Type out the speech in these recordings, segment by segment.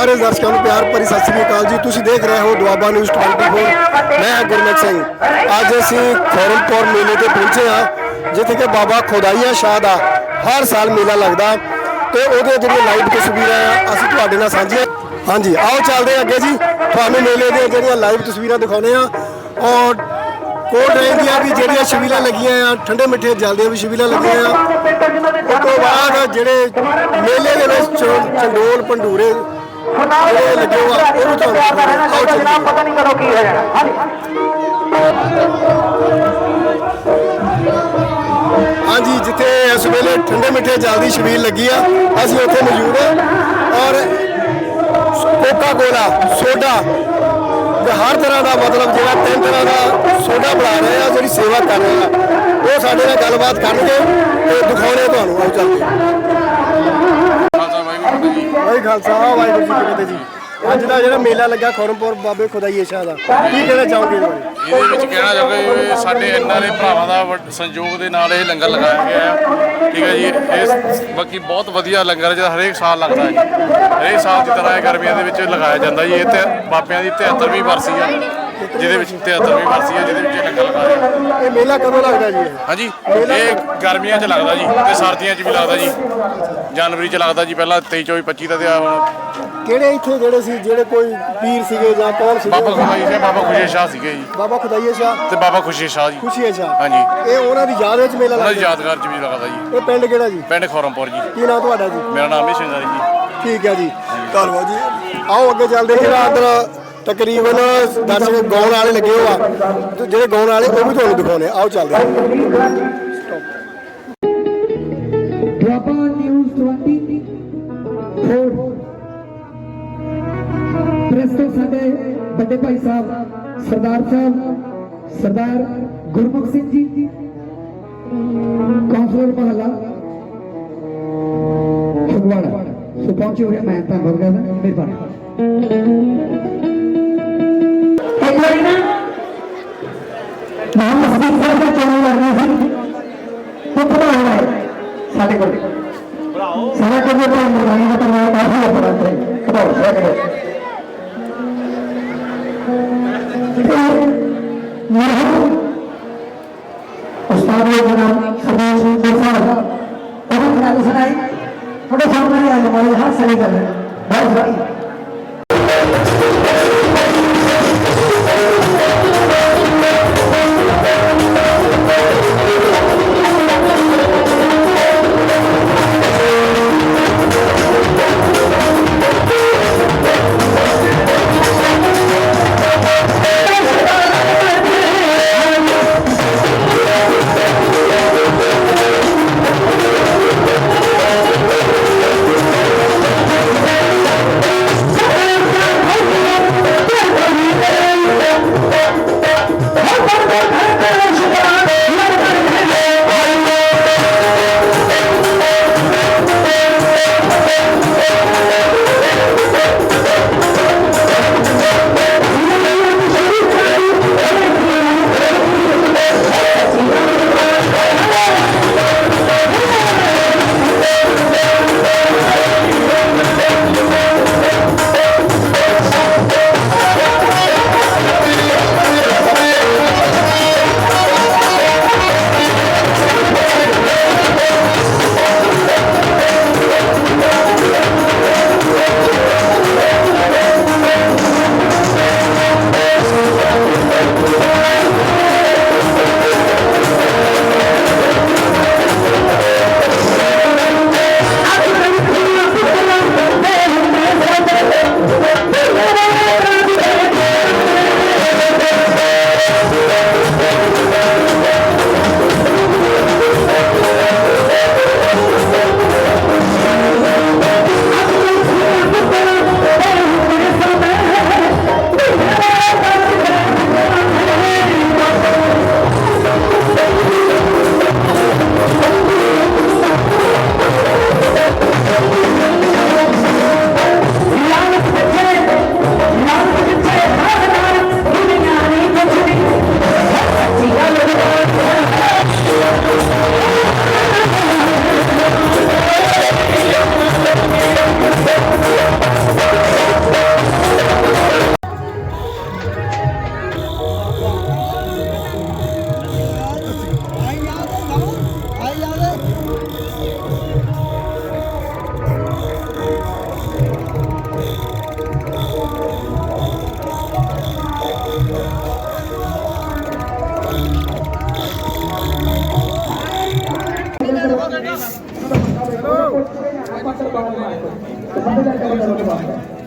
ਸਾਰੇ ਦਰਸ਼ਕਾਂ ਨੂੰ ਪਿਆਰ ਭਰੀ ਸਤਿ ਸ੍ਰੀ ਅਕਾਲ ਜੀ। ਤੁਸੀਂ ਦੇਖ ਰਹੇ ਹੋ ਦੁਆਬਾ ਨਿਊਜ਼ 24 ਮੈਂ ਹਾਂ ਗੁਰਮੁਖ ਸਿੰਘ। ਅੱਜ ਅਸੀਂ ਖੋਰਮਪੁਰ ਮੇਲੇ ਤੇ ਪਹੁੰਚੇ ਹਾਂ, ਜਿੱਥੇ ਕਿ ਬਾਬਾ ਖੁਦਾਈਆ ਸ਼ਾਹ ਦਾ ਹਰ ਸਾਲ ਮੇਲਾ ਲੱਗਦਾ ਤੇ ਉਹਦੇ ਜਿਹੜੀਆਂ ਲਾਈਵ ਤਸਵੀਰਾਂ ਆ, ਅਸੀਂ ਤੁਹਾਡੇ ਨਾਲ ਸਾਂਝੀਆਂ ਹਾਂਜੀ, ਆਓ ਚੱਲਦੇ ਹਾਂ ਅੱਗੇ ਜੀ। ਤੁਹਾਨੂੰ ਮੇਲੇ ਦੀਆਂ ਜਿਹੜੀਆਂ ਲਾਈਵ ਤਸਵੀਰਾਂ ਦਿਖਾਉਂਦੇ ਆ ਔਰ ਕੋਟ ਰੇਂਜ ਦੀਆਂ ਵੀ ਜਿਹੜੀਆਂ ਸ਼ਬੀਲਾਂ ਲੱਗੀਆਂ ਆ, ਠੰਡੇ ਮਿੱਠੇ ਜਲਦੀਆਂ ਵੀ ਸ਼ਬੀਲਾਂ ਲੱਗੀਆਂ ਆ। ਉਸ ਤੋਂ ਬਾਅਦ ਜਿਹੜੇ ਮੇਲੇ ਦੇ ਵਿੱਚ ਚ- ਚੰਡੋਲ ਪੰਡੂਰੇ ਜਿਹੜੇ ਲੱਗੇ ਹੋਆ ਉਹ ਵੀ ਤੁਹਾਨੂੰ ਦਿਖਾਉਂਦੇ ਆ। ਆਓ ਚੱਲੀਏ। ਪਤਾ ਨਹੀਂ ਕਦੋਂ ਕੀ ਹੋ ਜਾਣਾ ਹਾਂਜੀ। ਹਾਂਜੀ ਜਿੱਥੇ ਇਸ ਵੇਲੇ ਠੰਡੇ ਮਿੱਠੇ ਜਲਦੀ ਛਬੀਲ ਲੱਗੀ ਆ ਅਸੀਂ ਉੱਥੇ ਮੌਜੂਦ ਹਾਂ ਔਰ ਕੋਕਾ ਕੋਲਾ ਸੋਡਾ ਤੇ ਹਰ ਤਰ੍ਹਾਂ ਦਾ ਮਤਲਬ ਜਿਹੜਾ ਤਿੰਨ ਤਰ੍ਹਾਂ ਦਾ ਸੋਡਾ ਬਣਾ ਰਹੇ ਆ ਜਿਹੜੀ ਸੇਵਾ ਕਰ ਰਹੇ ਆ ਉਹ ਸਾਡੇ ਨਾਲ ਗੱਲਬਾਤ ਕਰਨਗੇ ਤੇ ਦਿਖਾਉਣੇ ਤੁਹਾਨੂੰ ਆਓ ਚੱਲਦੇ ਵਾਹਿਗੁਰੂ ਜੀ ਭਾਈ ਖਾਲਸਾ, ਵਾਹਿਗੁਰੂ ਜੀ ਕੀ ਫਤਿਹ ਜੀ। ਅੱਜ ਦਾ ਜਿਹੜਾ ਮੇਲਾ ਲੱਗਾ ਖੌਰਮਪੁਰ ਬਾਬੇ ਖੁਦਾਈ ਸ਼ਾਹ ਦਾ, ਕੀ ਕਹਿਣਾ ਚਾਹੋਗੇ ਇਹਦੇ ਬਾਰੇ? ਇਹਦੇ ਵਿੱਚ ਕਹਿਣਾ ਚਾਹੁੰਦਾ ਵੀ ਸਾਡੇ ਐਨਆਰਏ ਭਰਾਵਾਂ ਦਾ ਵੱਡ- ਸੰਯੋਗ ਦੇ ਨਾਲ ਇਹ ਲੰਗਰ ਲਗਾਇਆ ਗਿਆ ਹੈ। ਠੀਕ ਹੈ ਜੀ ਇਹ ਬਾਕੀ ਬਹੁਤ ਵਧੀਆ ਲੰਗਰ ਜਿਹੜਾ ਹਰੇਕ ਸਾਲ ਲੱਗਦਾ ਹੈ। ਜੀ ਹਰੇਕ ਸਾਲ ਦੀ ਤਰ੍ਹਾਂ ਇਹ ਗਰਮੀਆਂ ਦੇ ਵਿੱਚ ਲਗਾਇਆ ਜਾਂਦਾ ਜੀ, ਇਹ ਤੇ ਬਾਬਿਆਂ ਦੀ 73ਵੀਂ ਵਰਸੀ ਆ। ਜਿਹਦੇ ਵਿੱਚ 73ਵੀਂ ਵਰਸੀ ਆ ਜਿਹਦੇ ਵਿੱਚ ਇਹ ਲੰਗਰ ਇਹ ਮੇਲਾ ਕਦੋਂ ਲੱਗਦਾ ਜੀ? ਹਾਂਜੀ ਇਹ ਗਰਮੀਆਂ 'ਚ ਲੱਗਦਾ ਜੀ ਤੇ ਸਰਦੀਆਂ 'ਚ ਵੀ ਲੱਗਦਾ ਜੀ। ਜਨਵਰੀ 'ਚ ਲੱਗਦਾ ਜੀ ਪਹਿਲਾਂ 23 24 25 ਦਾ ਤੇ ਆਹ ਹੁਣ। ਕਿਹੜੇ ਇੱਥੇ ਜਿਹੜੇ ਸੀ ਜਿਹੜੇ ਕੋਈ ਪੀਰ ਸੀਗੇ ਜਾਂ ਕੌਣ ਸੀਗੇ? ਬਾਬਾ ਖੁਦਾਈ ਸਿੰਘ ਬਾਬਾ ਖੁਸ਼ੀ ਸ਼ਾਹ ਸੀਗੇ ਜੀ। ਬਾਬਾ ਖੁਦਾਈ ਸ਼ਾਹ? ਤੇ ਬਾਬਾ ਖੁਸ਼ੀ ਸ਼ਾਹ ਜੀ। ਖੁਸ਼ੀ ਸ਼ਾਹ। ਹਾਂਜੀ। ਇਹ ਉਹਨਾਂ ਦੀ ਯਾਦ ਵਿੱਚ ਮੇਲਾ ਦੀ ਲੱਗਦਾ? ਯਾਦਗਾਰ 'ਚ ਵੀ ਲੱਗਦਾ ਜੀ। ਇਹ ਪਿੰਡ ਕਿਹੜਾ ਜੀ? ਪਿੰਡ ਖੌਰਮਪੁਰ ਜੀ। ਕੀ ਨਾਮ ਤੁਹਾਡਾ ਜੀ? ਮੇਰਾ ਨਾਮ ਹੈ ਸਿੰਘਾਰੀ ਜੀ। ਠੀਕ ਹੈ ਜੀ। ਧੰਨਵਾਦ ਜੀ। ਆਓ ਅੱਗੇ ਚੱਲਦੇ ਹਾਂ। ਜਿਹੜਾ ਅੰਦਰ ਤਕਰੀਬਨ ਦਰਸ਼ਕ ਗਾਉਣ ਵਾਲੇ ਲੱਗੇ ਹੋਆ ਤੇ ਜਿਹੜੇ ਗਾਉਣ ਵਾਲੇ ਉਹ ਵੀ ਤੁਹਾਨੂੰ ਦਿਖਾਉਣੇ ਆ। ਆਓ ਚੱਲਦੇ ਹਾਂ ਦੁਆਬਾ ਨਿਊਜ਼ 24 ਪ੍ਰੈਸ ਤੋਂ ਸਾਡੇ ਵੱਡੇ ਭਾਈ ਸਾਹਿਬ ਸਰਦਾਰ ਸਾਹਿਬ ਸਰਦਾਰ ਗੁਰਮੁਖ ਸਿੰਘ ਜੀ ਕੌਂਸਲਰ ਮਹੱਲਾ ਫਗਵਾੜਾ ਸੋ ਪਹੁੰਚੇ ਹੋਏ ਮੈਂ ਤਾਂ ਕਰਦਾ ਮਿਹਰਬਾਨੀ ਇੱਕ ਵਾਰੀ ਨਾ ਮੁਹੰਮਦ ਸਦੀਕ ਸਾਹਿਬ ਦਾ ਚੋਣ ਲੜਨਾ ਸੀ। ਤੇ ਬਣਾਉਣਾ ਹੈ ਸਾਡੇ ਕੋਲ। ਸਾਰਾ ਕੁਝ ਤਾਂ ਮਰਵਾਈ ਦਾ ਤਾਂ ਕਾਫੀ ਆਪਣਾ ਤੇ ਕਢਾਉ ਸਕਦੇ ਮਰਹਮ ਉਸਤਾਦ ਨੇ ਜਨਾਬ ਸਰਦਾਰ ਸਿੰਘ ਜੀ ਸਾਹਿਬ ਉਹ ਖਿਆਲ ਸੁਣਾਈ। ਤੁਹਾਡੇ ਸਾਹਮਣੇ ਆ ਜਮਾਈ ਹੱਥ ਸਹੀ ਕਰ ਬਹੁਤ ਸਾਰੀ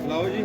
ਲਓ ਜੀ